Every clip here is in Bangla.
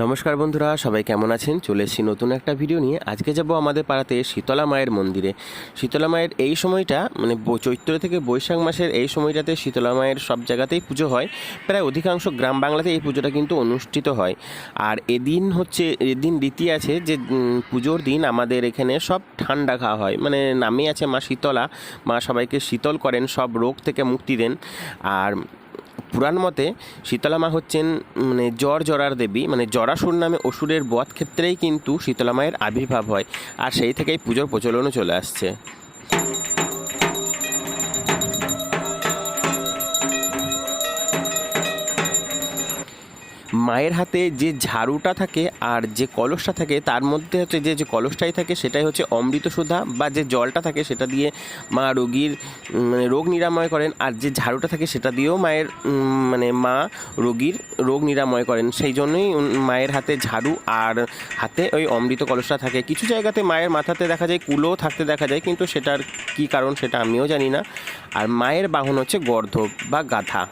নমস্কার বন্ধুরা, সবাই কেমন আছেন? চলে এসেছি নতুন একটা ভিডিও নিয়ে। আজকে যাব আমাদের পাড়াতে শীতলা মায়ের মন্দিরে। শীতলা মায়ের এই সময়টা মানে চৈত্র থেকে বৈশাখ মাসের এই সময়টাতে শীতলা মায়ের সব জায়গাতেই পুজো হয়। প্রায় অধিকাংশ গ্রাম বাংলাতে এই পুজোটা কিন্তু অনুষ্ঠিত হয়। আর এদিন হচ্ছে, এদিন রীতি আছে যে পুজোর দিন আমাদের এখানে সব ঠান্ডা খাওয়া হয়। মানে নামে আছে মা শীতলা। মা সবাইকে শীতল করেন, সব রোগ থেকে মুক্তি দেন। আর পুরাণ মতে শীতলা মা হচ্ছেন মানে জ্বর জরার দেবী মানে জরাসুর নামে অসুরের বধ ক্ষেত্রেই কিন্তু শীতলা মায়ের আবির্ভাব হয়। আর সেই থেকেই পুজোর প্রচলনও চলে আসছে। মায়ের হাতে যে ঝাড়ুটা থাকে আর যে কলসটা থাকে, তার মধ্যে হচ্ছে যে যে কলসটাই থাকে সেটাই হচ্ছে অমৃত সুধা বা যে জলটা থাকে সেটা দিয়ে মা রোগীর মানে রোগ নিরাময় করেন আর যে ঝাড়ুটা থাকে সেটা দিয়েও মায়ের মানে মা রোগীর রোগ নিরাময় করেন। সেই জন্যই মায়ের হাতে ঝাড়ু আর হাতে ওই অমৃত কলসটা থাকে। কিছু জায়গাতে মায়ের মাথাতে দেখা যায় কুলো থাকতে দেখা যায়, কিন্তু সেটার কী কারণ সেটা আমিও জানি না। আর মায়ের বাহন হচ্ছে গর্ধ বা গাধা।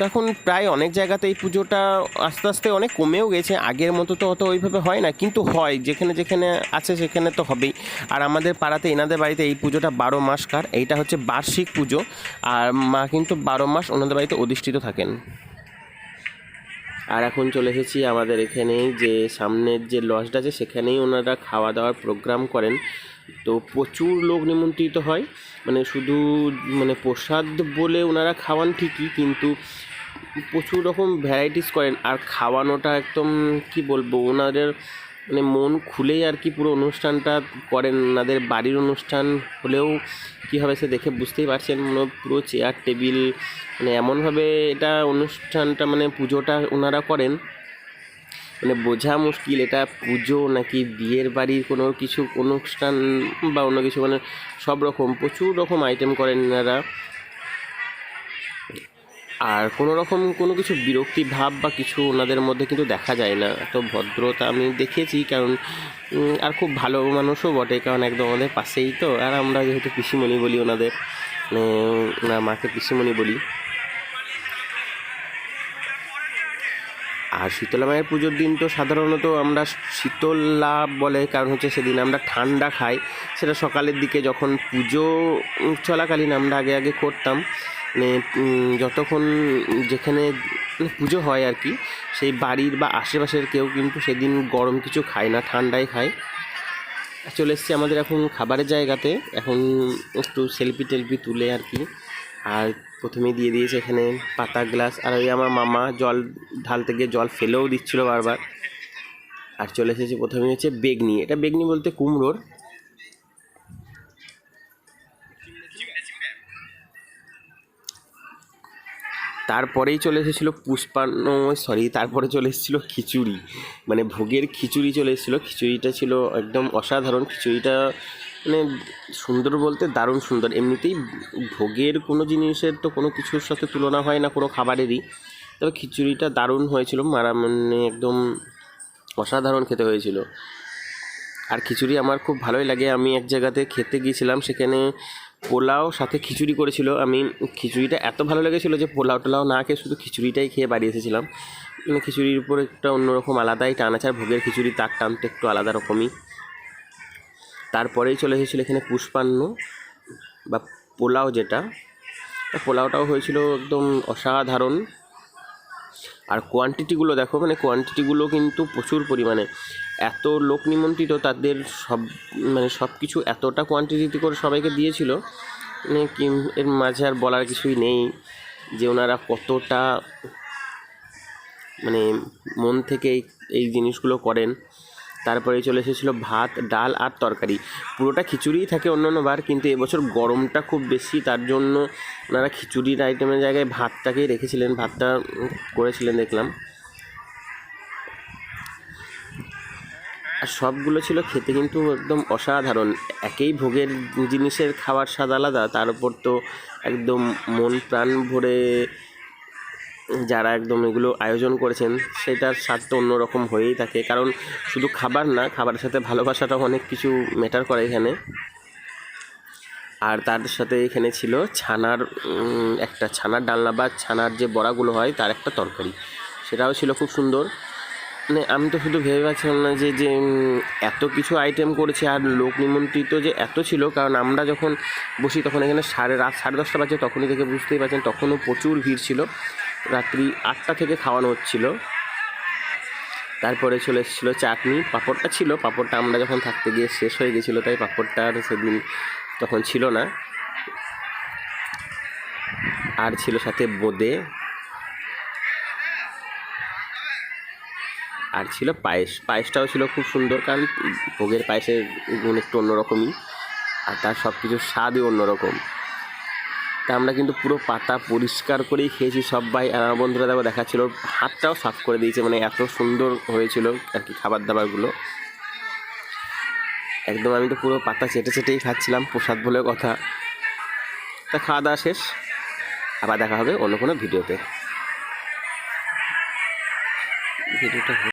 তো এখন প্রায় অনেক জায়গাতে এই পুজোটা আস্তে আস্তে অনেক কমেও গেছে। আগের মতো তো অত ওইভাবে হয় না, কিন্তু হয়, যেখানে যেখানে আছে সেখানে তো হবেই। আর আমাদের পাড়াতে, এনাদের বাড়িতে এই পুজোটা বারো মাসকার এইটা হচ্ছে বার্ষিক পুজো। আর মা কিন্তু বারো মাস ওনাদের বাড়িতে অধিষ্ঠিত থাকেন। আর এখন চলে এসেছি আমাদের এখানে যে সামনের যে লজটা আছে, সেখানেই ওনারা খাওয়া দাওয়ার প্রোগ্রাম করেন। তো প্রচুর লোক নিমন্ত্রিত হয়। মানে শুধু মানে প্রসাদ বলে ওনারা খাওয়ান ঠিকই, কিন্তু প্রচুর রকম ভ্যারাইটিস করেন। আর খাওয়ানোটা একদম, কি বলব, ওনাদের মানে মন খুলেই আর কি পুরো অনুষ্ঠানটা করেন। ওনাদের বাড়ির অনুষ্ঠান হলেও কী হবে সে দেখে বুঝতেই পারছেন মানে পুরো চেয়ার টেবিল মানে এমনভাবে এটা অনুষ্ঠানটা মানে পুজোটা ওনারা করেন। মানে বোঝা মুশকিল, এটা পুজো নাকি বিয়ের বাড়ির কোনো কিছু অনুষ্ঠান বা অন্য কিছু মানে সব রকম, প্রচুর রকম আইটেম করেন এনারা আর কোনো রকম কোনো কিছু বিরক্তি ভাব বা কিছু ওনাদের মধ্যে কিন্তু দেখা যায় না। এত ভদ্রতা আমি দেখেছি কারণ আর খুব ভালো মানুষও বটে, কারণ একদম আমাদের পাশেই তো। আর আমরা যেহেতু পিসিমণি বলি ওনাদের মানে ওনার মাকে পিসিমণি বলি। আর শীতলা মায়ের পুজোর দিন তো সাধারণত আমরা শীতলা বলে, কারণ হচ্ছে সেদিন আমরা ঠান্ডা খাই। সেটা সকালের দিকে যখন পুজো চলাকালীন আমরা আগে আগে করতাম। মানে যতক্ষণ যেখানে পুজো হয় আর কি, সেই বাড়ির বা আশেপাশের কেউ কিন্তু সেদিন গরম কিছু খায় না, ঠান্ডাই খায়। চলে এসছি আমাদের এখন খাবারের জায়গাতে। এখন একটু সেলফি টেলফি তুলে আর কি। আর প্রথমেই দিয়ে দিয়েছে এখানে পাতা, গ্লাস, আর ওই আমার মামা জল ঢালতে গিয়ে জল ফেলেও দিচ্ছিল বারবার। আর চলে এসেছে প্রথমে হচ্ছে বেগনি। এটা বেগনি বলতে কুমড়োর। তারপরেই চলে এসেছিল পুষ্পান্ন সরি তারপরে চলে এসেছিল খিচুড়ি। মানে ভোগের খিচুড়ি চলে এসেছিল। খিচুড়িটা ছিল একদম অসাধারণ। খিচুড়িটা মানে সুন্দর বলতে দারুণ সুন্দর। এমনিতেই ভোগের কোনো জিনিসের তো কোনো কিছুর সাথে তুলনা হয় না কোনো খাবারেরই। তবে খিচুড়িটা দারুণ হয়েছিল, মারা মানে একদম অসাধারণ খেতে হয়েছিল। আর খিচুড়ি আমার খুব ভালোই লাগে। আমি এক জায়গাতে খেতে গিয়েছিলাম, সেখানে পোলাও সাথে খিচুড়ি করেছিল। আমি খিচুড়িটা এত ভালো লেগেছিলো যে পোলাও টোলাও না খেয়ে শুধু খিচুড়িটাই খেয়ে বাড়ি এসেছিলাম। মানে খিচুড়ির উপর একটা অন্যরকম আলাদাই টান আছে, আর ভোগের খিচুড়ি তার টান তো একটু আলাদা রকমই। তারপরেই চলে এসেছিল এখানে পুষ্পান্ন বা পোলাও যেটা। পোলাওটাও হয়েছিল একদম অসাধারণ। আর কোয়ান্টিটিগুলো দেখো মানে কোয়ান্টিটিগুলো কিন্তু প্রচুর পরিমাণে। এত লোক নিমন্ত্রিত, তাদের সব মানে সব কিছু এতটা কোয়ান্টিটি করে সবাইকে দিয়েছিল মানে কি এর মাঝে আর বলার কিছুই নেই যে ওনারা কতটা মানে মন থেকে এই জিনিসগুলো করেন। তারপরে চলে এসেছিল ভাত, ডাল আর তরকারি। পুরোটা খিচুড়িই থাকে অন্য অন্য বার, কিন্তু এবছর গরমটা খুব বেশি, তার জন্য ওনারা খিচুড়ির আইটেমের জায়গায় ভাতটাকেই রেখেছিলেন, ভাতটা করেছিলেন দেখলাম। আর সবগুলো ছিল খেতে কিন্তু একদম অসাধারণ। একেই ভোগের জিনিসের খাবার স্বাদ আলাদা, তার উপর তো একদম মন প্রাণ ভরে যারা একদম এগুলো আয়োজন করেছেন, সেটার স্বাদ তো অন্যরকম হয়েই থাকে। কারণ শুধু খাবার না, খাবারের সাথে ভালোবাসাটাও অনেক কিছু ম্যাটার করে এখানে। আর তার সাথে এখানে ছিল ছানার একটা ছানার ডালনা বা ছানার যে বড়াগুলো হয়, তার একটা তরকারি। সেটাও ছিল খুব সুন্দর। মানে আমি তো শুধু ভেবে পাচ্ছিলাম না যে যে এত কিছু আইটেম করেছে আর লোক নিমন্ত্রিত যে এত ছিল। কারণ আমরা যখন বসি, তখন এখানে সাড়ে রাত, সাড়ে দশটা বাজে, তখনই থেকে বুঝতেই পারছেন, তখনও প্রচুর ভিড় ছিল। রাত্রি আটটা থেকে খাওয়ানো হচ্ছিল। তারপরে চলে এসেছিল চাটনি। পাঁপড়টা ছিল, পাঁপড়টা আমরা যখন থাকতে গিয়ে শেষ হয়ে গেছিল, তাই পাঁপড়টা আর সেদিন তখন ছিল না। আর ছিল সাথে বোঁদে। আর ছিল পায়েস। পায়েসটাও ছিল খুব সুন্দর, কারণ ভোগের পায়েসের গুণ একটু অন্যরকমই। আর তার সব কিছুর স্বাদই অন্যরকম। তা আমরা কিন্তু পুরো পাতা পরিষ্কার করেই খেয়েছি সবাই আমার বন্ধুরা দেখো দেখাচ্ছিল, হাতটাও সাফ করে দিয়েছে মানে এত সুন্দর হয়েছিল আর কি খাবার দাবারগুলো। একদম আমি তো পুরো পাতা চেটে চেটেই খাচ্ছিলাম, প্রসাদ বলে কথা। তা খাওয়া দাওয়া শেষ, আবার দেখা হবে অন্য কোনো ভিডিওতে। ভিডিওটা